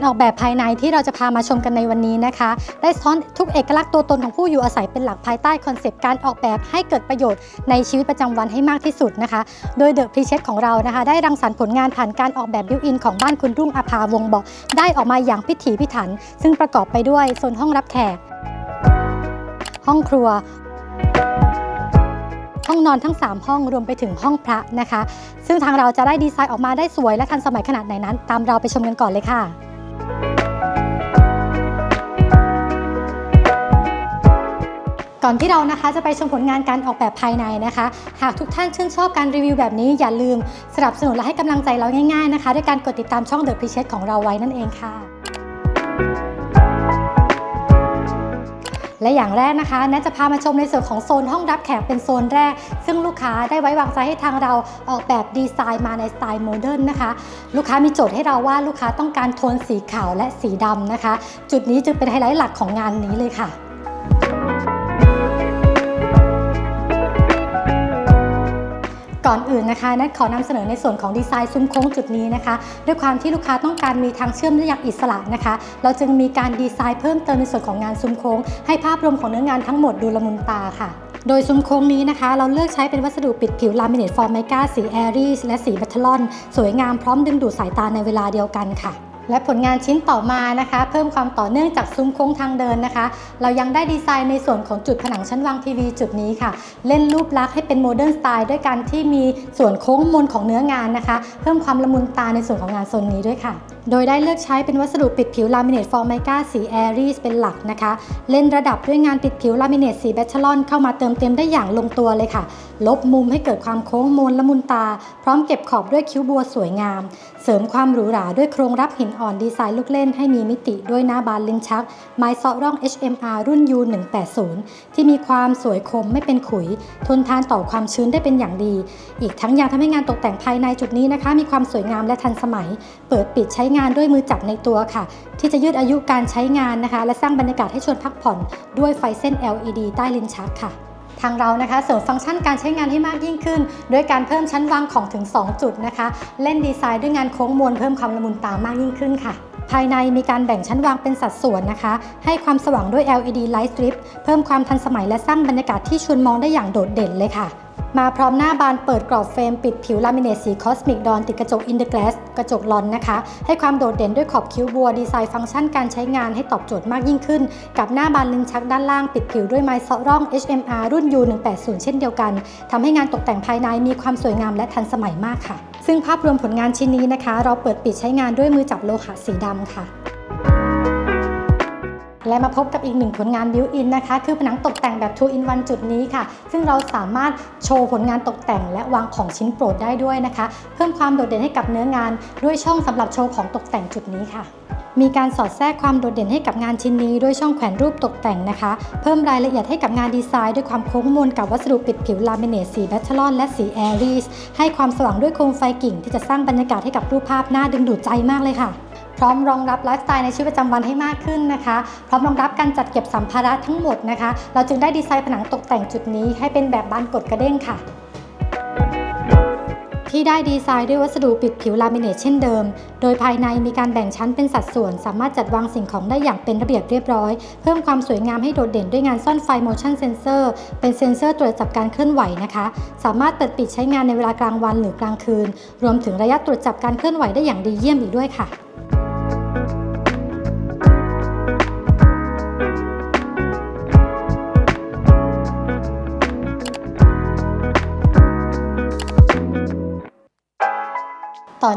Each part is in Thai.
านออกแบบภายในที่เราจะพามาชมกันในวันนี้นะคะ ได้ซ้อนทุกเอกลักษณ์ตัวตนของผู้อยู่อาศัยเป็นหลักภายใต้คอนเซปต์การออกแบบให้เกิดประโยชน์ในชีวิตประจำวันให้มากที่สุดนะคะ โดยเดอะพรีเช t ของเรานะคะ ได้รังสรรค์ผลงานผ่านการออกแบบบิวอินของบ้านคุณรุ่งอาภาวงบาะได้ออกมาอย่างพิถีพิถัน ซึ่งประกอบไปด้วยโซนห้องรับแขก ห้องครัวห้องนอนทั้ง 3 ห้องรวมไปถึงห้องพระนะคะ ซึ่งทางเราจะได้ดีไซน์ออกมาได้สวยและทันสมัยขนาดไหนนั้น ตามเราไปชมกันก่อนเลยค่ะ ก่อนที่เรานะคะจะไปชมผลงานการออกแบบภายในนะคะ หากทุกท่านชื่นชอบการรีวิวแบบนี้อย่าลืมสนับสนุนและให้กำลังใจเราง่ายๆนะคะ ด้วยการกดติดตามช่อง The p r e c h e t ของเราไว้นั่นเองค่ะ และอย่างแรกนะคะแนทจะพามาชมในส่วนของโซนห้องรับแขกเป็นโซนแรก ซึ่งลูกค้าได้ไว้วางใจให้ทางเราออกแบบดีไซน์มาในสไตล์โมเดิร์นนะคะ ลูกค้ามีโจทย์ให้เราว่าลูกค้าต้องการโทนสีขาวและสีดำนะคะ จุดนี้จึงเป็นไฮไลท์หลักของงานนี้เลยค่ะ ก่อนอื่นนะคะนัดขอนำเสนอในส่วนของดีไซน์ซุ้มโค้งจุดนี้นะคะ ด้วยความที่ลูกค้าต้องการมีทางเชื่อมได้อย่างอิสระนะคะ เราจึงมีการดีไซน์เพิ่มเติมในส่วนของงานซุ้มโค้ง ให้ภาพรวมของเนื้องานทั้งหมดดูละมุนตาค่ะโดยซุ้มโค้งนี้นะคะ เราเลือกใช้เป็นวัสดุปิดผิวลามิเนตฟอร์มไมกาสีแอรีสและสีบัตเทลอน สวยงามพร้อมดึงดูดสายตาในเวลาเดียวกันค่ะ และผลงานชิ้นต่อมานะคะ เพิ่มความต่อเนื่องจากซุ้มโค้งทางเดินนะคะ เรายังได้ดีไซน์ในส่วนของจุดผนังชั้นวางทีวีจุดนี้ค่ะ เล่นรูปลักษณ์ให้เป็นโมเดิร์นสไตล์ด้วยการที่มีส่วนโค้งมนของเนื้องานนะคะ เพิ่มความละมุนตาในส่วนของงานโซนนี้ด้วยค่ะโดยได้เลือกใช้เป็นวัสดุปิดผิวลามิเนตฟอร์ไมกาสีแอรีสเป็นหลักนะคะ เล่นระดับด้วยงานปิดผิวลามิเนตสีแบชลอนเข้ามาเติมเต็มได้อย่างลงตัวเลยค่ะ ลบมุมให้เกิดความโค้งมนละมุนตา พร้อมเก็บขอบด้วยคิ้วบัวสวยงาม เสริมความหรูหราด้วยโครงรับหินอ่อนดีไซน์ลูกเล่นให้มีมิติด้วยหน้าบานลิ้นชัก ไม้เซาะร่อง HMR รุ่น U180 ที่มีความสวยคมไม่เป็นขุย ทนทานต่อความชื้นได้เป็นอย่างดี อีกทั้งยังทำให้งานตกแต่งภายในจุดนี้นะคะ มีความสวยงามและทันสมัย เปิดปิดใช้งานด้วยมือจับในตัวค่ะ ที่จะยืดอายุการใช้งานนะคะ และสร้างบรรยากาศให้ชวนพักผ่อนด้วยไฟเส้น LED ใต้ลิ้นชักค่ะทางเรานะคะเสริมฟังก์ชันการใช้งานให้มากยิ่งขึ้น ด้วยการเพิ่มชั้นวางของถึง 2 จุดนะคะ เล่นดีไซน์ด้วยงานโค้งมวลเพิ่มความละมุนตามากยิ่งขึ้นค่ะ ภายในมีการแบ่งชั้นวางเป็นสัดส่วนนะคะ ให้ความสว่างด้วย LED Light Strip เพิ่มความทันสมัยและสร้างบรรยากาศที่ชวนมองได้อย่างโดดเด่นเลยค่ะ มาพร้อมหน้าบานเปิดกรอบเฟรมปิดผิวลามิเนตสีคอสมิกดอนติดกระจกอินเด g ก a สกระจกลอนนะคะ ให้ความโดดเด่นด้วยขอบคิ้วบัวดีไซน์ฟังก์ชันการใช้งานให้ตอบโจทย์มากยิ่งขึ้น กับหน้าบานลิ้นชักด้านล่างปิดผิวด้วยไม้เซาะร่อง HMR รุ่น U180 เช่นเดียวกันทำให้งานตกแต่งภายในมีความสวยงามและทันสมัยมากค่ะ ซึ่งภาพรวมผลงานชิ้นนี้นะคะ เราเปิดปิดใช้งานด้วยมือจับโลหะสีดำค่ะ และมาพบกับอีกหนึ่งผลงานบิวอินนะคะ คือผนังตกแต่งแบบ2 in 1จุดนี้ค่ะ ซึ่งเราสามารถโชว์ผลงานตกแต่งและวางของชิ้นโปรดได้ด้วยนะคะ เพิ่มความโดดเด่นให้กับเนื้องาน ด้วยช่องสำหรับโชว์ของตกแต่งจุดนี้ค่ะ มีการสอดแทรกความโดดเด่นให้กับงานชิ้นนี้ ด้วยช่องแขวนรูปตกแต่งนะคะ เพิ่มรายละเอียดให้กับงานดีไซน์ ด้วยความโค้งมนกับวัสดุปิดผิวลามิเนตสีแบทเทลอนและสีแอรีสให้ความสว่างด้วยโคมไฟกิ่ง ที่จะสร้างบรรยากาศให้กับรูปภาพน่าดึงดูดใจมากเลยค่ะ พร้อมรองรับไลฟ์สไตล์ในชีวิตประจำวันให้มากขึ้นนะคะ พร้อมรองรับการจัดเก็บสัมภาระทั้งหมดนะคะ เราจึงได้ดีไซน์ผนังตกแต่งจุดนี้ให้เป็นแบบบานกดกระเด้งค่ะที่ได้ดีไซน์ด้วยวัสดุปิดผิวลามิเนตเช่นเดิม โดยภายในมีการแบ่งชั้นเป็นสัดส่วน สามารถจัดวางสิ่งของได้อย่างเป็นระเบียบเรียบร้อย เพิ่มความสวยงามให้โดดเด่นด้วยงานซ่อนไฟ motion sensor เป็นเซ็นเซอร์ตรวจจับการเคลื่อนไหวนะคะ สามารถเปิดปิดใช้งานในเวลากลางวันหรือกลางคืน รวมถึงระยะตรวจจับการเคลื่อนไหวได้อย่างดีเยี่ยมอีกด้วยค่ะ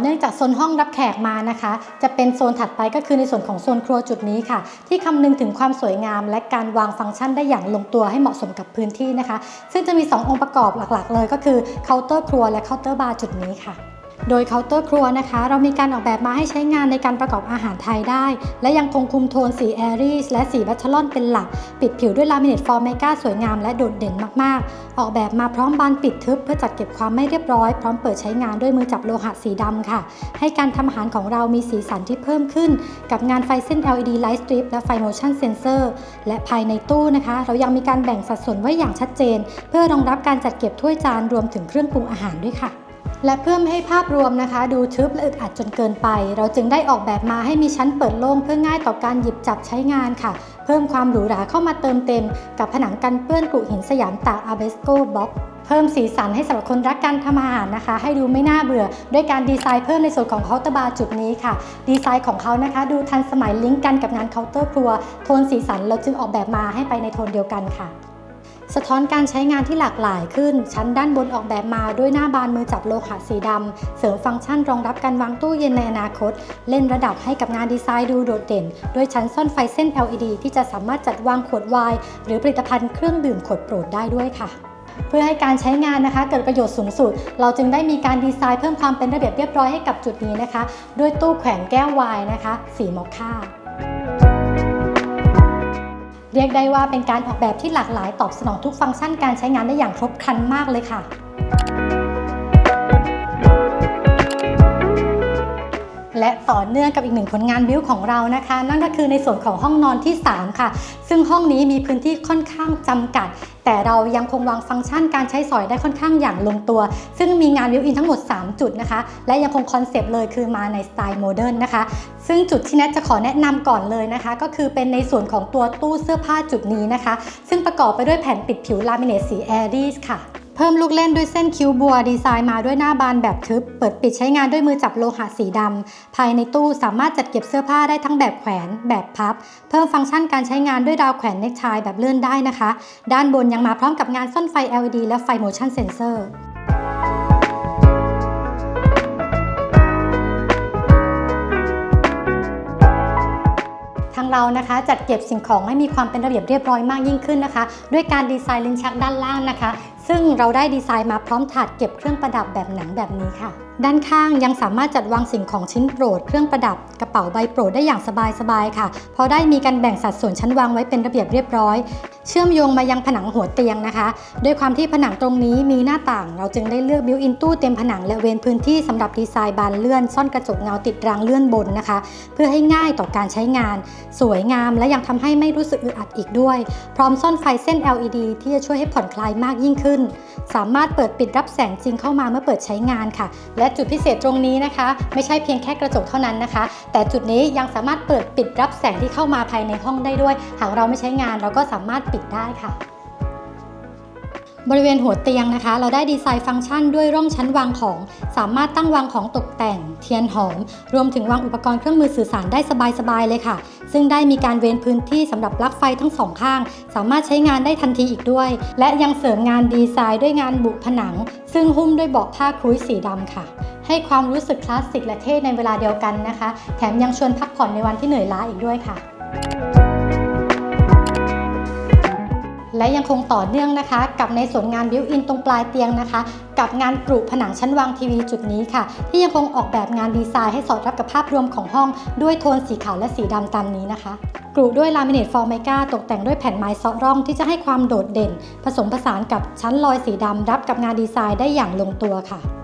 เนื่องจากโซนห้องรับแขกมานะคะ จะเป็นโซนถัดไปก็คือในส่วนของโซนครัวจุดนี้ค่ะ ที่คำนึงถึงความสวยงาม และการวางฟังก์ชันได้อย่างลงตัวให้เหมาะสมกับพื้นที่นะคะ ซึ่งจะมี 2 องค์ประกอบหลักๆ เลยก็คือเคาน์เตอร์ครัวและเคาน์เตอร์บาร์จุดนี้ค่ะ โดยเคาน์เตอร์ครัวนะคะ เรามีการออกแบบมาให้ใช้งานในการประกอบอาหารไทยได้ และยังคงคุมโทนสีแอรีสและสีบัชลอนเป็นหลัก ปิดผิวด้วยลามิเนตฟอร์มเมกาสวยงามและโดดเด่นมาก ๆ ออกแบบมาพร้อมบานปิดทึบเพื่อจัดเก็บความไม่เรียบร้อย พร้อมเปิดใช้งานด้วยมือจับโลหะสีดำค่ะ ให้การทำอาหารของเรามีสีสันที่เพิ่มขึ้น กับงานไฟเส้น LED Light Strip และไฟ Motion Sensor และภายในตู้นะคะ เรายังมีการแบ่งสัดส่วนไว้อย่างชัดเจน เพื่อรองรับการจัดเก็บถ้วยจานรวมถึงเครื่องปรุงอาหารด้วยค่ะ และเพื่อไม่ให้ภาพรวมนะคะ ดูทึบและอึดอัดจนเกินไป เราจึงได้ออกแบบมาให้มีชั้นเปิดโล่งเพื่อง่ายต่อการหยิบจับใช้งานค่ะ เพิ่มความหรูหราเข้ามาเติมเต็ม กับผนังกันเปื้อนกรุหินสยามตาอาเบสโกบล็อกเพิ่มสีสันให้สำหรับคนรักการทำอาหารนะคะ ให้ดูไม่น่าเบื่อ ด้วยการดีไซน์เพิ่มในส่วนของเคาน์เตอร์บาร์จุดนี้ค่ะ ดีไซน์ของเขานะคะ ดูทันสมัยลิงก์กันกับงานเคาน์เตอร์ครัว โทนสีสันเราจึงออกแบบมาให้ไปในโทนเดียวกันค่ะ สะท้อนการใช้งานที่หลากหลายขึ้น ชั้นด้านบนออกแบบมาด้วยหน้าบานมือจับโลหะสีดำ เสริมฟังก์ชันรองรับการวางตู้เย็นในอนาคต เล่นระดับให้กับงานดีไซน์ดูโดดเด่น ด้วยชั้นซ่อนไฟเส้น LED ที่จะสามารถจัดวางขวดไวน์หรือผลิตภัณฑ์เครื่องดื่มขวดโปรดได้ด้วยค่ะเพื่อให้การใช้งานนะคะ เกิดประโยชน์สูงสุด เราจึงได้มีการดีไซน์เพิ่มความเป็นระเบียบเรียบร้อยให้กับจุดนี้นะคะ ด้วยตู้แขวนแก้วไวน์นะคะ สีมอคค่า เรียกได้ว่าเป็นการออกแบบที่หลากหลายตอบสนองทุกฟังก์ชันการใช้งานได้อย่างครบครันมากเลยค่ะ และต่อเนื่องกับอีกหนึ่งผลงานบิวของเรานะคะ นั่นก็คือในส่วนของห้องนอนที่ 3 ค่ะ ซึ่งห้องนี้มีพื้นที่ค่อนข้างจำกัด แต่เรายังคงวางฟังก์ชันการใช้สอยได้ค่อนข้างอย่างลงตัว ซึ่งมีงานบิวอินทั้งหมด 3 จุดนะคะ และยังคงคอนเซปต์เลยคือมาในสไตล์โมเดิร์นนะคะ ซึ่งจุดที่แนทจะขอแนะนำก่อนเลยนะคะ ก็คือเป็นในส่วนของตัวตู้เสื้อผ้าจุดนี้นะคะ ซึ่งประกอบไปด้วยแผ่นปิดผิวลามิเนตสีแอรีสค่ะ เพิ่มลูกเล่นด้วยเส้นคิ้วบัวดีไซน์มาด้วยหน้าบานแบบทึบ เปิดปิดใช้งานด้วยมือจับโลหะสีดำ ภายในตู้สามารถจัดเก็บเสื้อผ้าได้ทั้งแบบแขวน แบบพับ เพิ่มฟังก์ชันการใช้งานด้วยดาวแขวนเน็กไทแบบเลื่อนได้นะคะ ด้านบนยังมาพร้อมกับงานซ่อนไฟ LED และไฟ motion sensor ทางเรานะคะจัดเก็บสิ่งของให้มีความเป็นระเบียบเรียบร้อยมากยิ่งขึ้นนะคะ ด้วยการดีไซน์ลิ้นชักด้านล่างนะคะ ซึ่งเราได้ดีไซน์มาพร้อมถาดเก็บเครื่องประดับแบบหนังแบบนี้ค่ะด้านข้างยังสามารถจัดวางสิ่งของชิ้นโปรด เครื่องประดับกระเป๋าใบโปรดได้อย่างสบายๆค่ะ เพราะได้มีการแบ่งสัดส่วนชั้นวางไว้เป็นระเบียบเรียบร้อย เชื่อมโยงมายังผนังหัวเตียงนะคะ ด้วยความที่ผนังตรงนี้มีหน้าต่าง เราจึงได้เลือกบิวอินตู้เต็มผนังและเว้นพื้นที่สำหรับดีไซน์บานเลื่อน ซ่อนกระจกเงาติดรางเลื่อนบนนะคะ เพื่อให้ง่ายต่อการใช้งาน สวยงามและยังทำให้ไม่รู้สึกอึดอัดอีกด้วย พร้อมซ่อนไฟเส้น LED ที่จะช่วยให้ผ่อนคลายมากยิ่งขึ้น สามารถเปิดปิดรับแสงจริงเข้ามาเมื่อเปิดใช้งานค่ะและและจุดพิเศษตรงนี้นะคะ ไม่ใช่เพียงแค่กระจกเท่านั้นนะคะ แต่จุดนี้ยังสามารถเปิดปิดรับแสงที่เข้ามาภายในห้องได้ด้วย หากเราไม่ใช้งานเราก็สามารถปิดได้ค่ะ บริเวณหัวเตียงนะคะ เราได้ดีไซน์ฟังก์ชันด้วยร่องชั้นวางของ สามารถตั้งวางของตกแต่ง เทียนหอม รวมถึงวางอุปกรณ์เครื่องมือสื่อสารได้สบายๆเลยค่ะ ซึ่งได้มีการเว้นพื้นที่สำหรับปลั๊กไฟทั้งสองข้าง สามารถใช้งานได้ทันทีอีกด้วย และยังเสริมงานดีไซน์ด้วยงานบุผนัง ซึ่งหุ้มด้วยเบาะผ้าครุ้ยสีดำค่ะ ให้ความรู้สึกคลาสสิกและเท่ในเวลาเดียวกันนะคะ แถมยังชวนพักผ่อนในวันที่เหนื่อยล้าอีกด้วยค่ะ และยังคงต่อเนื่องนะคะ กับในส่วนงานบิวอินตรงปลายเตียงนะคะ กับงานกรุผนังชั้นวางทีวีจุดนี้ค่ะ ที่ยังคงออกแบบงานดีไซน์ให้สอดรับกับภาพรวมของห้อง ด้วยโทนสีขาวและสีดำตามนี้นะคะกรุด้วยลามิเนตฟอร์ไมกาตกแต่งด้วยแผ่นไม้ซอร่องที่จะให้ความโดดเด่น ผสมผสานกับชั้นลอยสีดำรับกับงานดีไซน์ได้อย่างลงตัวค่ะ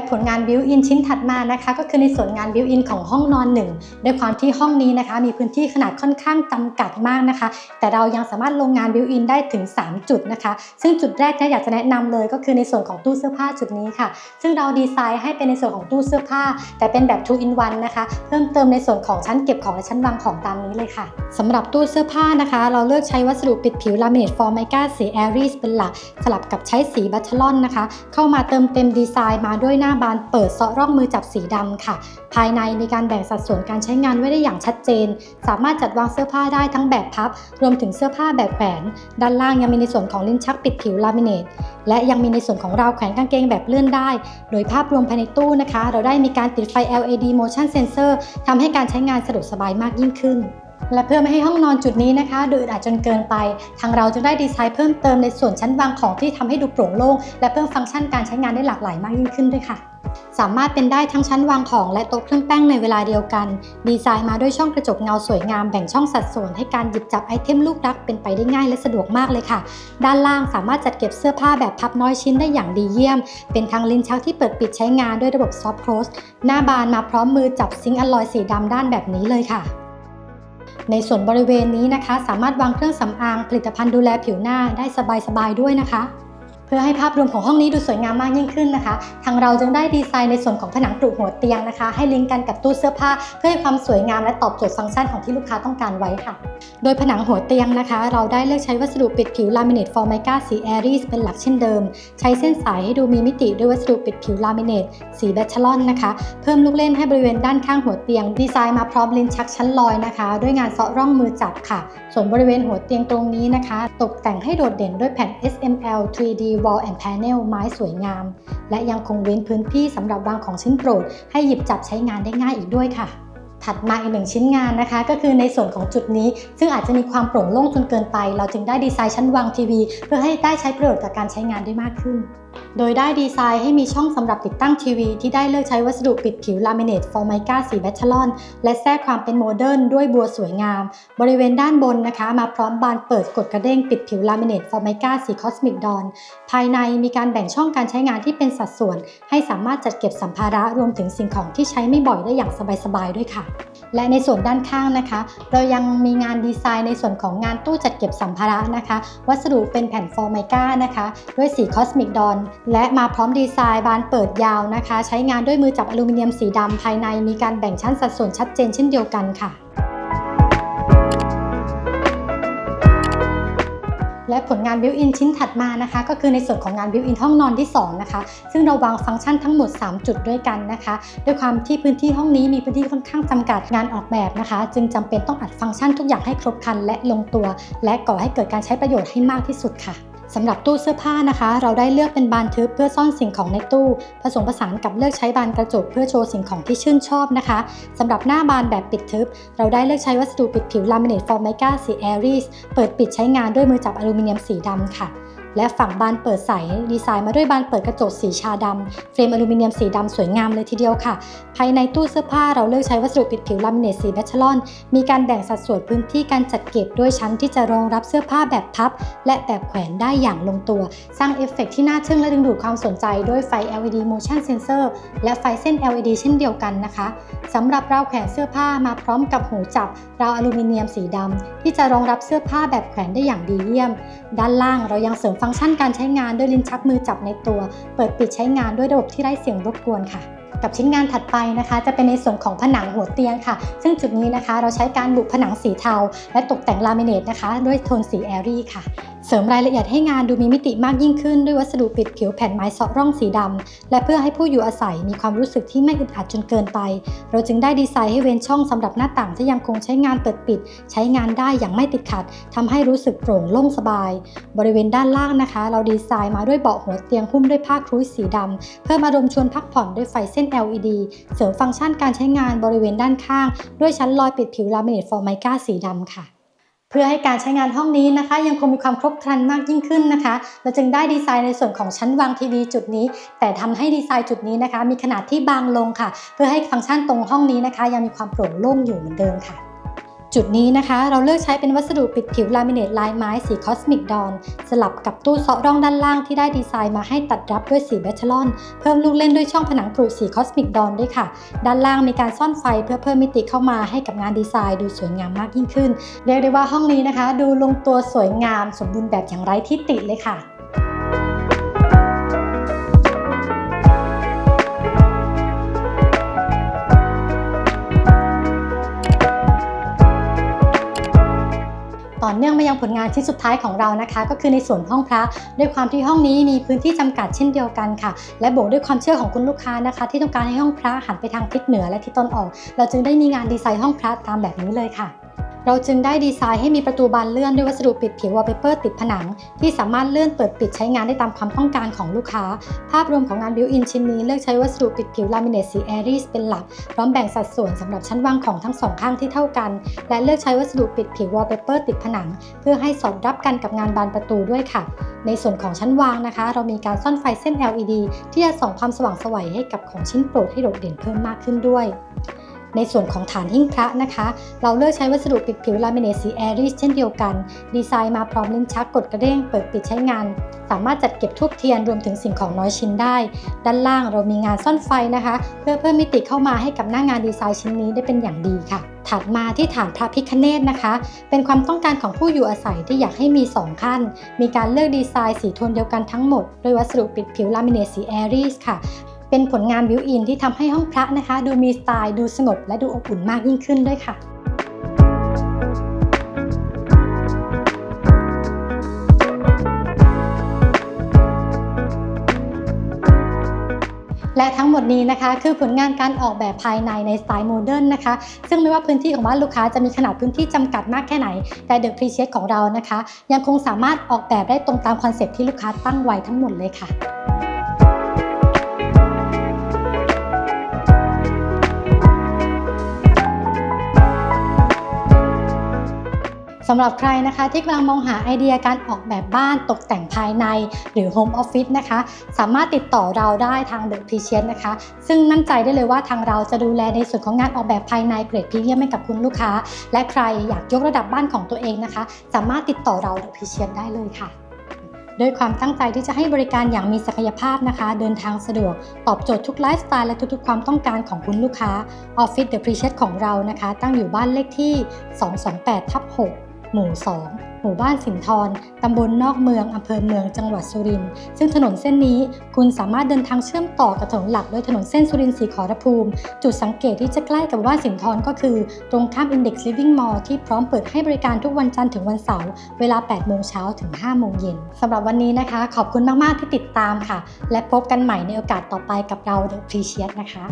และผลงานบิวอินชิ้นถัดมานะคะ ก็คือในส่วนงานบิวอินของห้องนอนหนึ่งด้วยความที่ห้องนี้นะคะ มีพื้นที่ขนาดค่อนข้างจำกัดมากนะคะ แต่เรายังสามารถลงงานบิวอินได้ถึง 3 จุดนะคะ ซึ่งจุดแรกเนี่อยากจะแนะนำเลย ก็คือในส่วนของตู้เสื้อผ้าจุดนี้ค่ะ ซึ่งเราดีไซน์ให้เป็นในส่วนของตู้เสื้อผ้า แต่เป็นแบบ2 in 1นะคะ เพิ่มเติมในส่วนของชั้นเก็บของและชั้นวางของตามนี้เลยค่ะสำหรับตู้เสื้อผ้านะคะ เราเลือกใช้วัสดุปิดผิวลามิเนตฟอร์ไมกาสีแอรีสเป็นหลักสลับกับใช้สีบัตเทลอนนะคะ เข้ามาเติมเต็มดีไซน์มาด้วยหน้าบานเปิดเซาะร่องมือจับสีดำค่ะ ภายในมีการแบ่งสัดส่วนการใช้งานไว้ได้อย่างชัดเจน สามารถจัดวางเสื้อผ้าได้ทั้งแบบพับ รวมถึงเสื้อผ้าแบบแขวน ด้านล่างยังมีในส่วนของลิ้นชักปิดผิวลามิเนต และยังมีในส่วนของราวแขวนกางเกงแบบเลื่อนได้ โดยภาพรวมภายในตู้นะคะ เราได้มีการติดไฟ LED motion sensor ทำให้การใช้งานสะดวกสบายมากยิ่งขึ้น และเพื่อไม่ให้ห้องนอนจุดนี้นะคะดูอึดอัดจนเกินไป ทางเราจึงได้ดีไซน์เพิ่มเติมในส่วนชั้นวางของที่ทำให้ดูโปร่งโล่งและเพิ่มฟังก์ชันการใช้งานได้หลากหลายมากยิ่งขึ้นด้วยค่ะ สามารถเป็นได้ทั้งชั้นวางของและโต๊ะเครื่องแป้งในเวลาเดียวกัน ดีไซน์มาด้วยช่องกระจกเงาสวยงามแบ่งช่องสัดส่วนให้การหยิบจับไอเทมลูกรักเป็นไปได้ง่ายและสะดวกมากเลยค่ะ ด้านล่างสามารถจัดเก็บเสื้อผ้าแบบพับน้อยชิ้นได้อย่างดีเยี่ยม เป็นทางลิ้นชักที่เปิดปิดใช้งานด้วยระบบซอฟต์โคลสหน้าบานมาพร้อมมือจับซิงค์อลลอยสีดำด้านแบบนี้เลยค่ะ ในส่วนบริเวณนี้นะคะ สามารถวางเครื่องสำอางผลิตภัณฑ์ดูแลผิวหน้าได้สบายๆด้วยนะคะ พื่อให้ภาพรวมของห้องนี้ดูสวยงามมากยิ่งขึ้นนะคะ ทางเราจึงได้ดีไซน์ในส่วนของผนังปลูกหัวเตียงนะคะ ให้ลิงก์กันกับตู้เสื้อผ้า เพื่อให้ความสวยงามและตอบโจทย์ฟังก์ชันของที่ลูกค้าต้องการไว้ค่ะ โดยผนังหัวเตียงนะคะ เราได้เลือกใช้วัสดุปิดผิวลามิเนตฟอร์ไมกาสีแอรีสเป็นหลักเช่นเดิม ใช้เส้นสายให้ดูมีมิติด้วยวัสดุปิดผิวลามิเนตสีแบชลอนนะคะ เพิ่มลูกเล่นให้บริเวณด้านข้างหัวเตียง ดีไซน์มาพร้อมลิ้นชักชั้นลอยนะคะ ด้วยงานเซาะร่องมือจับค่ะ ส่วนบริเวณหัวเตียงตรงนี้นะคะ ตกแต่งให้โดดเด่นด้วยแผ่น SML 3D Wall and Panel ไม้สวยงาม และยังคงเว้นพื้นที่สำหรับวางของชิ้นโปรด ให้หยิบจับใช้งานได้ง่ายอีกด้วยค่ะ ถัดมาอีกหนึ่งชิ้นงานนะคะ ก็คือในส่วนของจุดนี้ ซึ่งอาจจะมีความโปร่งโล่งจนเกินไป เราจึงได้ดีไซน์ชั้นวางทีวี เพื่อให้ได้ใช้ประโยชน์กับการใช้งานได้มากขึ้นโดยได้ดีไซน์ให้มีช่องสำหรับติดตั้งทีวี ที่ได้เลือกใช้วัสดุปิดผิวลามิเนตฟอร์ไมกาสีแบชลอน และแทรกความเป็นโมเดิร์นด้วยบัวสวยงาม บริเวณด้านบนนะคะ มาพร้อมบานเปิดกดกระเด้งปิดผิวลามิเนตฟอร์ไมกาสีคอสมิกดอน ภายในมีการแบ่งช่องการใช้งานที่เป็นสัดส่วน ให้สามารถจัดเก็บสัมภาระรวมถึงสิ่งของที่ใช้ไม่บ่อยได้อย่างสบายๆด้วยค่ะและในส่วนด้านข้างนะคะ เรายังมีงานดีไซน์ในส่วนของงานตู้จัดเก็บสัมภาระนะคะ วัสดุเป็นแผ่นฟอร์ไมก้านะคะ ด้วยสีคอสมิกดอนและมาพร้อมดีไซน์บานเปิดยาวนะคะ ใช้งานด้วยมือจับอลูมิเนียมสีดำภายในมีการแบ่งชั้นสัดส่วนชัดเจนเช่นเดียวกันค่ะและผลงานบิวอินชิ้นถัดมานะคะ ก็คือในส่วนของงานบิวอินห้องนอนที่ 2 นะคะ ซึ่งเราวางฟังก์ชันทั้งหมด 3 จุดด้วยกันนะคะด้วยความที่พื้นที่ห้องนี้มีพื้นที่ค่อนข้างจำกัดงานออกแบบนะคะ จึงจำเป็นต้องอัดฟังก์ชันทุกอย่างให้ครบครันและลงตัว และก่อให้เกิดการใช้ประโยชน์ให้มากที่สุดค่ะ สำหรับตู้เสื้อผ้านะคะ เราได้เลือกเป็นบานทึบเพื่อซ่อนสิ่งของในตู้ ผสมผสานกับเลือกใช้บานกระจกเพื่อโชว์สิ่งของที่ชื่นชอบนะคะสำหรับหน้าบานแบบปิดทึบ เราได้เลือกใช้วัสดุปิดผิวลามิเนตฟอร์ไมกาสีแอรีสเปิดปิดใช้งานด้วยมือจับอลูมิเนียมสีดำค่ะ และฝั่งบานเปิดใสดีไซน์มาด้วยบานเปิดกระจกสีชาดำเฟรมอลูมิเนียมสีดำสวยงามเลยทีเดียวค่ะ ภายในตู้เสื้อผ้าเราเลือกใช้วัสดุปิดผิวลามิเนตสีแบชลอน มีการแบ่งสัดส่วนพื้นที่การจัดเก็บด้วยชั้นที่จะรองรับเสื้อผ้าแบบพับ และแบบแขวนได้อย่างลงตัว สร้างเอฟเฟกต์ที่น่าทึ่งและดึงดูดความสนใจด้วยไฟ LED motion sensor และไฟเส้น LED เช่นเดียวกันนะคะสำหรับราวแขวนเสื้อผ้ามาพร้อมกับหูจับราวอลูมิเนียมสีดำที่จะรองรับเสื้อผ้าแบบแขวนได้อย่างดีเยี่ยม ด้านล่างเรายังเสริมฟังก์ชันการใช้งานด้วยลิ้นชักมือจับในตัว เปิดปิดใช้งานด้วยระบบที่ไร้เสียงรบกวนค่ะกับชิ้นงานถัดไปนะคะ จะเป็นในส่วนของผนังหัวเตียงค่ะ ซึ่งจุดนี้นะคะเราใช้การบุผนังสีเทา และตกแต่งลามิเนตนะคะ ด้วยโทนสีแอรี่ค่ะ เสริมรายละเอียดให้งานดูมีมิติมากยิ่งขึ้นด้วยวัสดุปิดผิวแผ่นไม้เซาะร่องสีดำและเพื่อให้ผู้อยู่อาศัยมีความรู้สึกที่ไม่อึดอัดจนเกินไป เราจึงได้ดีไซน์ให้เว้นช่องสำหรับหน้าต่างที่ยังคงใช้งานเปิดปิด ใช้งานได้อย่างไม่ติดขัดทำให้รู้สึกโปร่งโล่งสบาย บริเวณด้านล่างนะคะ เราดีไซน์มาด้วยเบาะหัวเตียงหุ้มด้วยผ้าครุยสีดำเพื่อมารมชวนพักผ่อนด้วยไฟเส้น LED เสริมฟังก์ชันการใช้งานบริเวณด้านข้าง ด้วยชั้นลอยปิดผิวลามิเนตฟอร์ไมก้าสีดำค่ะ เพื่อให้การใช้งานห้องนี้นะคะ ยังคงมีความครบครันมากยิ่งขึ้นนะคะเราจึงได้ดีไซน์ในส่วนของชั้นวางทีวีจุดนี้ แต่ทำให้ดีไซน์จุดนี้นะคะ มีขนาดที่บางลงค่ะ เพื่อให้ฟังก์ชันตรงห้องนี้นะคะ ยังมีความโปร่งโล่งอยู่เหมือนเดิมค่ะ จุดนี้นะคะเราเลือกใช้เป็นวัสดุปิดผิวลามิเนตลายไม้สีคอสมิกดอนสลับกับตู้เซาะร่องด้านล่างที่ได้ดีไซน์มาให้ตัดรับด้วยสีแบชลอน เพิ่มลูกเล่นด้วยช่องผนังกรุสีคอสมิกดอนด้วยค่ะ ด้านล่างมีการซ่อนไฟเพื่อเพิ่มมิติเข้ามาให้กับงานดีไซน์ดูสวยงามมากยิ่งขึ้น เรียกได้ว่าห้องนี้นะคะ ดูลงตัวสวยงามสมบูรณ์แบบอย่างไร้ที่ติเลยค่ะ อเนื่องมายังผลงานชิ้นสุดท้ายของเรานะคะ ก็คือในส่วนห้องพระด้วยความที่ห้องนี้มีพื้นที่จำกัดเช่นเดียวกันค่ะ และบวกด้วยความเชื่อของคุณลูกค้านะคะ ที่ต้องการให้ห้องพระหันไปทางทิศเหนือและทิศตะวันออก เราจึงได้มีงานดีไซน์ห้องพระตามแบบนี้เลยค่ะ เราจึงได้ดีไซน์ให้มีประตูบานเลื่อนด้วยวัสดุปิดผิววอลเปเปอร์ติดผนัง ที่สามารถเลื่อนเปิดปิดใช้งานได้ตามความต้องการของลูกค้า ภาพรวมของงานบิวอินชิ้นนี้เลือกใช้วัสดุปิดผิวลามิเนตสีแอรีสเป็นหลัก พร้อมแบ่งสัดส่วนสำหรับชั้นวางของทั้งสองข้างที่เท่ากัน และเลือกใช้วัสดุปิดผิววอลเปเปอร์ติดผนัง เพื่อให้สอดรับกันกับงานบานประตูด้วยค่ะ ในส่วนของชั้นวางนะคะ เรามีการซ่อนไฟเส้น LED ที่จะส่องความสว่างสวัยให้กับของชิ้นโปรดให้โดดเด่นเพิ่มมากขึ้นด้วย ในส่วนของฐานหิ้งพระนะคะ เราเลือกใช้วัสดุปิดผิวลามิเนตสีแอรีสเช่นเดียวกัน ดีไซน์มาพร้อมลิ้นชักกดกระเด้งเปิดปิดใช้งาน สามารถจัดเก็บทูบเทียนรวมถึงสิ่งของน้อยชิ้นได้ ด้านล่างเรามีงานซ่อนไฟนะคะ เพื่อเพิ่มมิติเข้ามาให้กับหน้างานดีไซน์ชิ้นนี้ได้เป็นอย่างดีค่ะถัดมาที่ฐานพระพิคเนตนะคะ เป็นความต้องการของผู้อยู่อาศัยที่อยากให้มี 2 ขั้น มีการเลือกดีไซน์สีโทนเดียวกันทั้งหมด โดยวัสดุปิดผิวลามิเนตสีแอรีสค่ะ เป็นผลงานบิวอินที่ทำให้ห้องพระนะคะ ดูมีสไตล์ดูสงบและดูอบอุ่นมากยิ่งขึ้นด้วยค่ะและทั้งหมดนี้นะคะคือผลงานการออกแบบภายในในสไตล์โมเดิร์นนะคะ ซึ่งไม่ว่าพื้นที่ของบ้านลูกค้าจะมีขนาดพื้นที่จำกัดมากแค่ไหน แต่เดอะพรีเชสของเรานะคะ ยังคงสามารถออกแบบได้ตรงตามคอนเซ็ปต์ที่ลูกค้าตั้งไว้ทั้งหมดเลยค่ะ สำหรับใครนะคะที่กำลังมองหาไอเดียการออกแบบบ้านตกแต่งภายในหรือ Home Office นะคะ สามารถติดต่อเราได้ทาง The p r e c i o u s นะคะ ซึ่งมั่นใจได้เลยว่าทางเราจะดูแลในส่วนของงานออกแบบภายในเกรดพรีเมียมให้กับคุณลูกค้า และใครอยากยกระดับบ้านของตัวเองนะคะ สามารถติดต่อเรา The p r e c i o u s ได้เลยค่ะด้วยความตั้งใจที่จะให้บริการอย่างมีศักยภาพนะคะ เดินทางสะดวก ตอบโจทย์ทุกไลฟ์สไตล์และทุกๆ ความต้องการของคุณลูกค้า Office The p r e c i o u s ของเรานะคะ ตั้งอยู่บ้านเลขที่ 228ทับ6 หมู่ 2 หมู่บ้านสินทรตำบลนอกเมืองอำเภอเมืองจังหวัดสุรินทร์ซึ่งถนนเส้นนี้คุณสามารถเดินทางเชื่อมต่อกับถนนหลักโดยถนนเส้นสุรินทร์สีขอรภูมิ จุดสังเกตที่จะใกล้กับบ้านสินทรก็คือ ตรงข้าม Index Living Mall ที่พร้อมเปิดให้บริการทุกวันจันทร์ถึงวันเสาร์เวลา 8 โมงเช้าถึง 5 โมงเย็นสำหรับวันนี้นะคะ ขอบคุณมาก ๆ ที่ติดตามค่ะ และพบกันใหม่ในโอกาสต่อไปกับเรา The Appreciate นะคะ